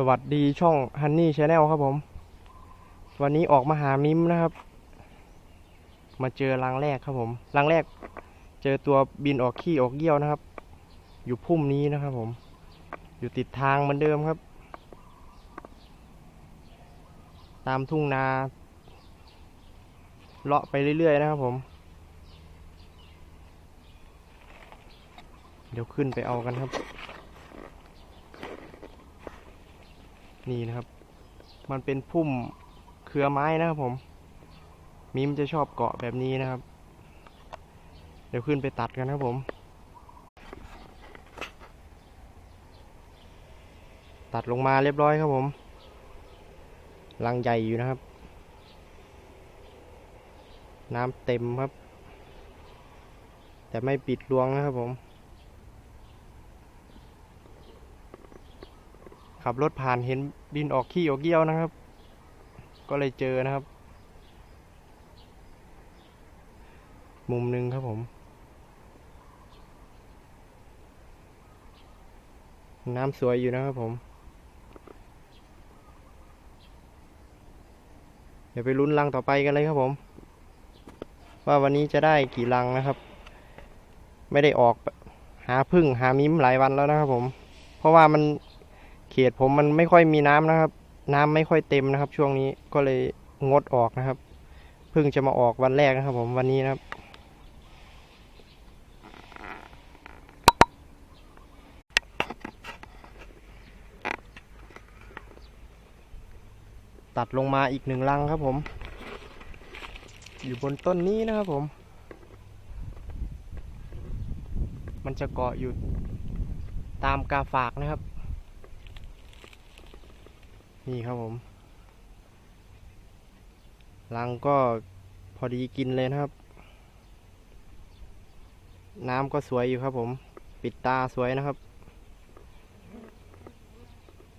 สวัสดีช่อง Honey Channel ครับผม วันนี้ออกมาหามิมนะครับ มาเจอรังแรกครับผม รังแรก เจอตัวบินออกขี้ออกเยี่ยวนะครับ อยู่พุ่มนี้นะครับผม อยู่ติดทางเหมือนเดิมครับ ตามทุ่งนา เลาะไปเรื่อยๆนะครับผม เดี๋ยวขึ้นไปเอากันครับ นี่นะครับ มันเป็นพุ่มเครือไม้นะครับผม มิมจะชอบเกาะแบบนี้นะครับ เดี๋ยวขึ้นไปตัดกันครับผม ตัดลงมาเรียบร้อยครับผมรังใหญ่อยู่นะครับ น้ำเต็มครับ แต่ไม่ปิดรวงนะครับผม ขับรถผ่านเห็นบินออกขี้ออกเยี่ยวนะครับ ก็เลยเจอนะครับ มุมหนึ่งครับผม น้ำสวยอยู่นะครับผมเดี๋ยวไปลุ้นรังต่อไปกันเลยครับผม ว่าวันนี้จะได้กี่รังนะครับ ไม่ได้ออกหาพึ่งหามิ้มหลายวันแล้วนะครับผม เพราะว่ามัน เขตผมมันไม่ค่อยมีน้ำนะครับ น้ำไม่ค่อยเต็มนะครับ ช่วงนี้ก็เลยงดออกนะครับเพิ่งจะมาออกวันแรกนะครับ ผมวันนี้นะครับ ตัดลงมาอีกหนึ่งลังครับผม อยู่บนต้นนี้นะครับผมมันจะเกาะอยู่ตามกาฝากนะครับ นี่ครับผมรังก็พอดีกินเลยนะครับ น้ำก็สวยอยู่ครับผม ปิดตาสวยนะครับ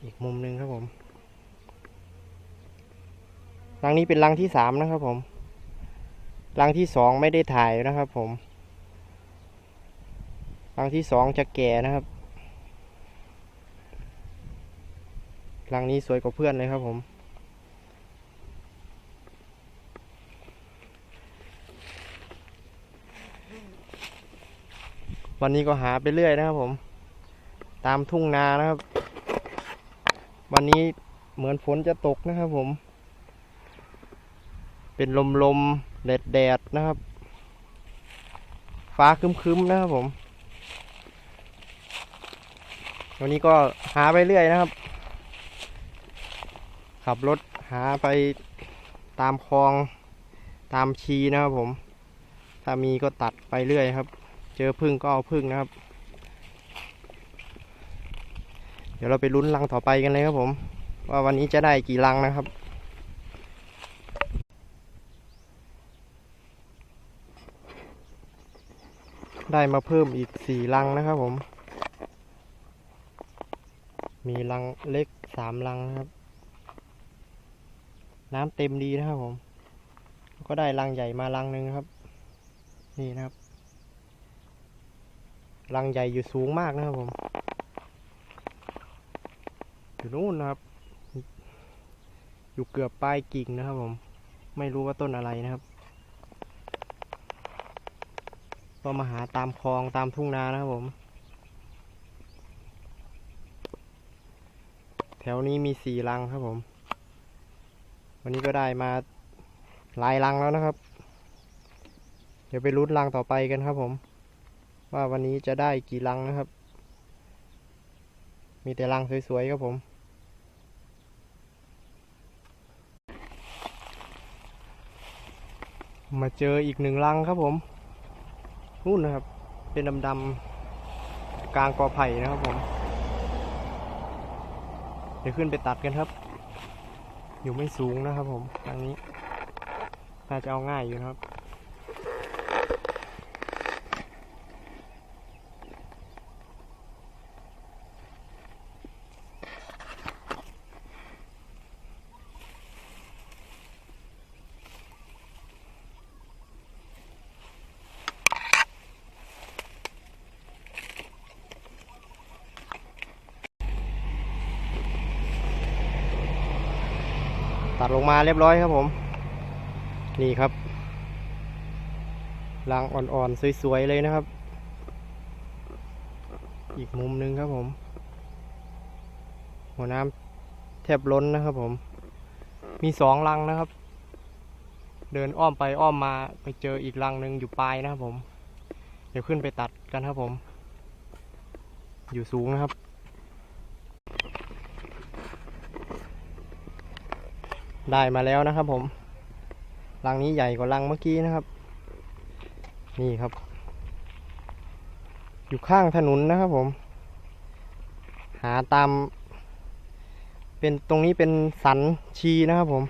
อีกมุมหนึ่งครับผมรังนี้เป็นรังที่สามนะครับผมรังที่สองไม่ได้ถ่ายนะครับผมรังที่สองจะแก่นะครับ รังนี้สวยกว่าเพื่อนเลยครับผม วันนี้ก็หาไปเรื่อยนะครับผม ตามทุ่งนานะครับ วันนี้เหมือนฝนจะตกนะครับผม เป็นลมลมแดดแดดๆนะครับ ฟ้าคึ้มๆนะครับผมวันนี้ก็หาไปเรื่อยนะครับ ขับรถหาไปตามคลองตามชีนะครับผม ถ้ามีก็ตัดไปเรื่อยครับ เจอพึ่งก็เอาพึ่งนะครับ เดี๋ยวเราไปลุ้นรังต่อไปกันเลยครับผม ว่าวันนี้จะได้กี่รังนะครับได้มาเพิ่มอีกสี่รังนะครับผม มีรังเล็กสามรังนะครับ น้ำเต็มดีนะครับผมก็ได้รังใหญ่มารังหนึ่งครับ นี่นะครับรังใหญ่อยู่สูงมากนะครับผมอยู่นู่นนะครับ อยู่เกือบปลายกิ่งนะครับ ผม ไม่รู้ว่าต้นอะไรนะครับก็มาหาตามคลองตามทุ่งนานะครับผม แถวนี้มีสี่รังครับผม วันนี้ก็ได้มาหลายรังแล้วนะครับ เดี๋ยวไปรุ้นรังต่อไปกันครับผม ว่าวันนี้จะได้กี่รังนะครับ มีแต่รังสวยๆครับผม มาเจออีกหนึ่งรังครับผมนู่นนะครับ เป็นดำๆกลางกอไผ่นะครับผม เดี๋ยวขึ้นไปตัดกันครับ อยู่ไม่สูงนะครับผมทางนี้ น่าจะเอาง่ายอยู่นะครับ ตัดลงมาเรียบร้อยครับผม นี่ครับรังอ่อนๆ สวยๆ เลยนะครับ อีกมุมหนึงครับผม หัวน้ำแทบล้นนะครับผม มีสองรังนะครับ เดินอ้อมไปอ้อมมาไปเจออีกรังหนึ่งอยู่ปลายนะครับผม เดี๋ยวขึ้นไปตัดกันครับผม อยู่สูงนะครับ ได้มาแล้วนะครับผมรังนี้ใหญ่กว่ารังเมื่อกี้นะครับ นี่ครับ อยู่ข้างถนนนะครับผม หาตาม เป็นตรงนี้เป็นสันชีนะครับผม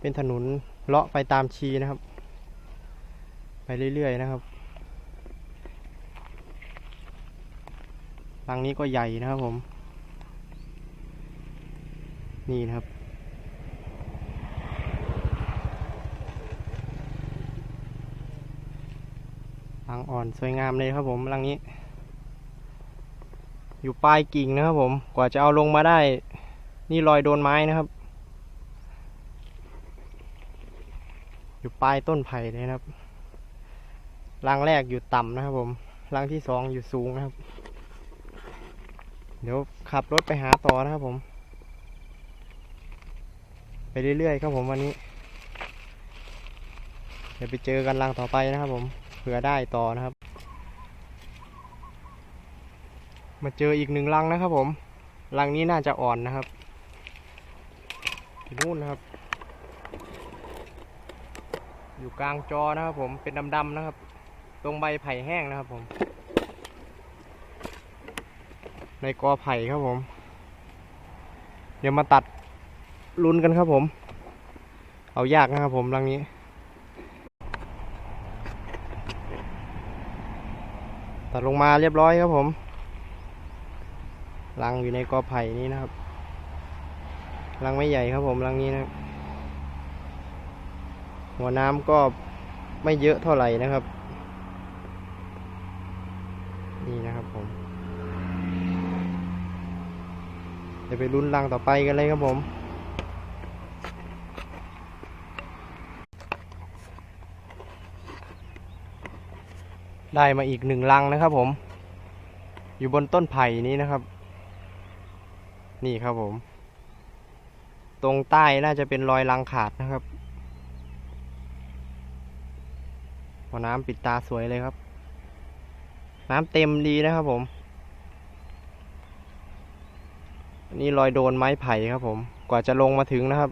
เป็นถนนเลาะไปตามชีนะครับ ไปเรื่อยๆนะครับรังนี้ก็ใหญ่นะครับผม นี่นะครับ รังอ่อนสวยงามเลยครับผมรังนี้ อยู่ปลายกิ่งนะครับผมกว่าจะเอาลงมาได้ นี่รอยโดนไม้นะครับ อยู่ปลายต้นไผ่เลยนะครับรังแรกอยู่ต่ำนะครับผมรังที่สองอยู่สูงนะครับ เดี๋ยวขับรถไปหาต่อนะครับผม ไปเรื่อยๆครับผมวันนี้ เดี๋ยวไปเจอกันรังต่อไปนะครับผม เผื่อได้ต่อนะครับ มาเจออีกหนึ่งรังนะครับผม รังนี้น่าจะอ่อนนะครับอยู่นู่นนะครับ อยู่กลางจอนะครับผมเป็นดำๆนะครับ ตรงใบไผ่แห้งนะครับผม ในกอไผ่ครับผม เดี๋ยวมาตัดลุ้นกันครับผม เอายากนะครับผมรังนี้ ตัดลงมาเรียบร้อยครับผมรังอยู่ในกอไผ่นี้นะครับรังไม่ใหญ่ครับผมรังนี้นะครับหัวน้ำก็ไม่เยอะเท่าไหร่นะครับ นี่นะครับผมเดี๋ยวไปลุ้นรังต่อไปกันเลยครับผม ได้มาอีกหนึ่งรังนะครับผม อยู่บนต้นไผ่นี้นะครับ นี่ครับผม ตรงใต้น่าจะเป็นรอยรังขาดนะครับหัวน้ำปิดตาสวยเลยครับ น้ำเต็มดีนะครับผมนนี่รอยโดนไม้ไผ่ครับผม กว่าจะลงมาถึงนะครับ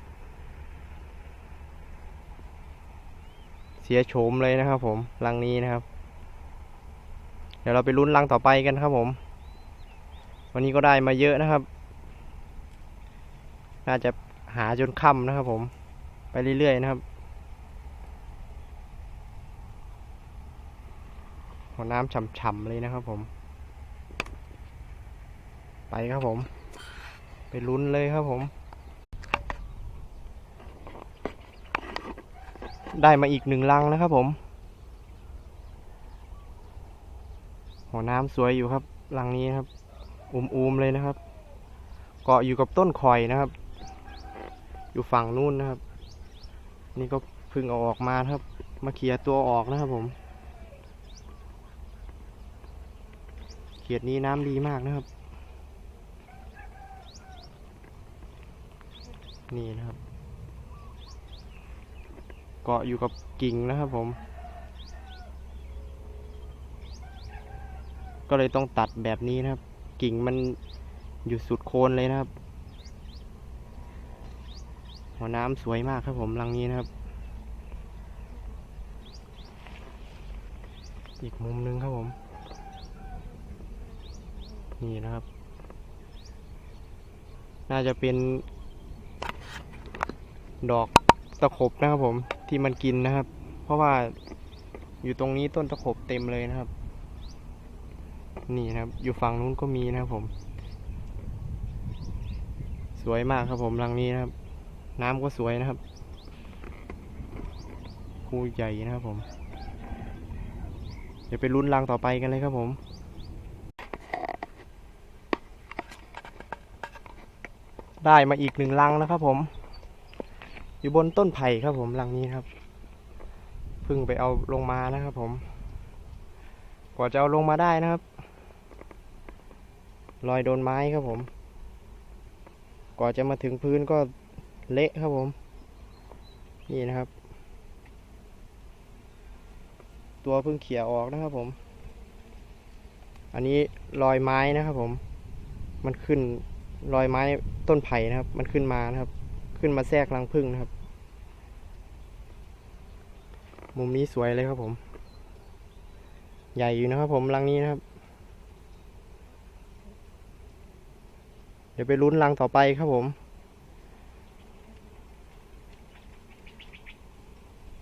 เสียโฉมเลยนะครับผมรังนี้นะครับ เดี๋ยวเราไปลุ้นรังต่อไปกันครับผม วันนี้ก็ได้มาเยอะนะครับ น่าจะหาจนค่ำนะครับผม ไปเรื่อยๆนะครับหัวน้ำฉ่ำๆเลยนะครับผม ไปครับผม ไปลุ้นเลยครับผม ได้มาอีกหนึ่งลังนะครับผม หัวน้ำสวยอยู่ครับรังนี้ครับ อุ้มๆเลยนะครับ เกาะอยู่กับต้นคอยนะครับ อยู่ฝั่งนู้นนะครับ นี่ก็เพึ่งเอาออกมาครับ มาเคลียร์ตัวออกนะครับผมเขียดนี้น้ำดีมากนะครับ นี่นะครับ เกาะอยู่กับกิ่งนะครับผม ก็เลยต้องตัดแบบนี้นะครับ กิ่งมันอยู่สุดโคนเลยนะครับ หัวน้ำสวยมากครับผมรังนี้นะครับ อีกมุมหนึงครับผม นี่นะครับ น่าจะเป็น ดอกตะขบนะครับผมที่มันกินนะครับ เพราะว่าอยู่ตรงนี้ต้นตะขบเต็มเลยนะครับ นี่นะครับ อยู่ฝั่งนู้นก็มีนะครับผม สวยมากครับผมรังนี้นะครับ น้ำก็สวยนะครับคูใหญ่นะครับผม เดี๋ยวไปลุ้นรังต่อไปกันเลยครับผมได้มาอีกหนึ่งรังนะครับผม อยู่บนต้นไผ่ครับผมรังนี้ครับเพิ่งไปเอาลงมานะครับผมกว่าจะเอาลงมาได้นะครับ รอยโดนไม้ครับผม กว่าจะมาถึงพื้นก็เละครับผม นี่นะครับ ตัวเพิ่งเขี่ยออกนะครับผม อันนี้รอยไม้นะครับผม มันขึ้นรอยไม้ต้นไผ่นะครับ มันขึ้นมานะครับ ขึ้นมาแทรกรังผึ้งนะครับ มุมนี้สวยเลยครับผม ใหญ่อยู่นะครับผมรังนี้นะครับ เดี๋ยวไปลุ้นรังต่อไปครับผม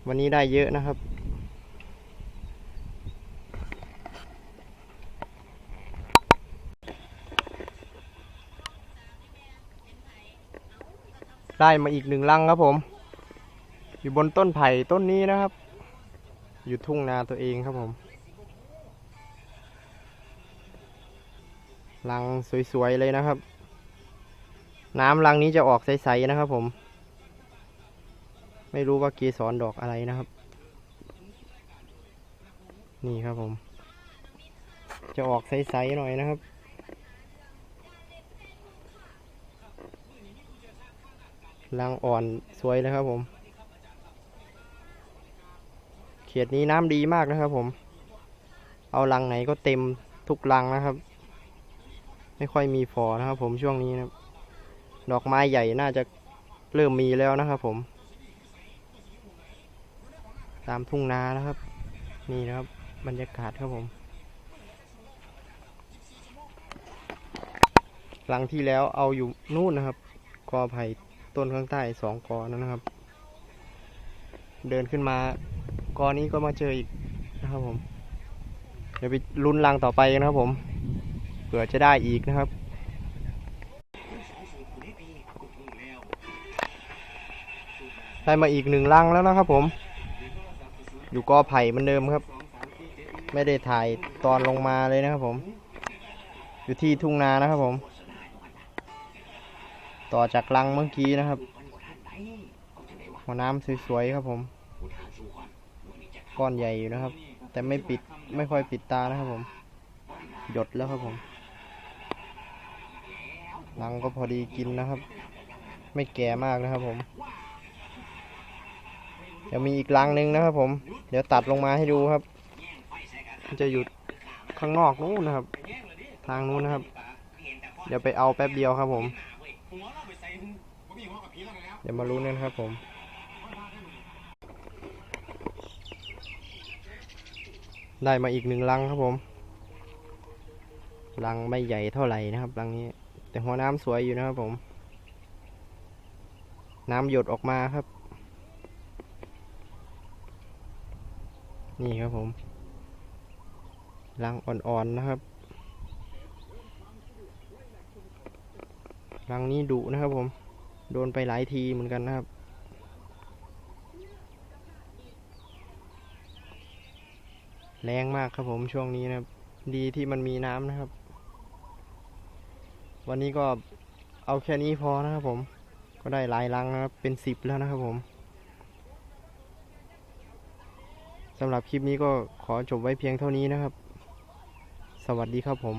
วันนี้ได้เยอะนะครับ ได้มาอีกหนึ่งรังครับผม อยู่บนต้นไผ่ต้นนี้นะครับ อยู่ทุ่งนาตัวเองครับผมรังสวยๆเลยนะครับ น้ำรังนี้จะออกใสๆนะครับผม ไม่รู้ว่าเกสรดอกอะไรนะครับ นี่ครับผม จะออกใสๆหน่อยนะครับ รังอ่อนสวยเลยครับผม เขตนี้น้ำดีมากนะครับผม เอารังไหนก็เต็มทุกรังนะครับ ไม่ค่อยมีฝอนะครับผมช่วงนี้นะครับ ดอกไม้ใหญ่น่าจะเริ่มมีแล้วนะครับผม ตามทุ่งนานะครับ นี่นะครับบรรยากาศครับผม หลังที่แล้วเอาอยู่นู่นนะครับ กอไผ่ต้นข้างใต้สองกอนั่นนะครับ เดินขึ้นมากอนี้ก็มาเจออีกนะครับผม เดี๋ยวไปลุ้นรังต่อไปกันนะครับผมเผื่อจะได้อีกนะครับ ได้มาอีกหนึ่งรังแล้วนะครับผม อยู่กอไผ่เหมือนเดิมครับ ไม่ได้ถ่ายตอนลงมาเลยนะครับผม อยู่ที่ทุ่งนานะครับผม ต่อจากรังเมื่อกี้นะครับ หัวน้ำสวยๆครับผม ก้อนใหญ่อยู่นะครับ แต่ไม่ปิดไม่ค่อยปิดตานะครับผม หยดแล้วครับผมรังก็พอดีกินนะครับ ไม่แก่มากนะครับผม ยวมีอีกรังหนึ่งนะครับผม เดี๋ยวตัดลงมาให้ดูครับมันจะอยู่ข้างนอกนู้นนะครับ ทางนู้นนะครับ เดี๋ยวไปเอาแป๊บเดียวครับผม เดี๋ยวมารู้กันครับผมได้มาอีกหนึ่งรังครับผมรังไม่ใหญ่เท่าไหร่นะครับรังนี้ แต่หัวน้ำสวยอยู่นะครับผม น้ำหยดออกมาครับ นี่ครับผมรังอ่อนๆนะครับรังนี้ดุนะครับผม โดนไปหลายทีเหมือนกันนะครับ แรงมากครับผมช่วงนี้นะครับ ดีที่มันมีน้ำนะครับ วันนี้ก็เอาแค่นี้พอนะครับผม ก็ได้หลายรังนะครับ เป็นสิบแล้วนะครับผม สำหรับคลิปนี้ก็ขอจบไว้เพียงเท่านี้นะครับ สวัสดีครับผม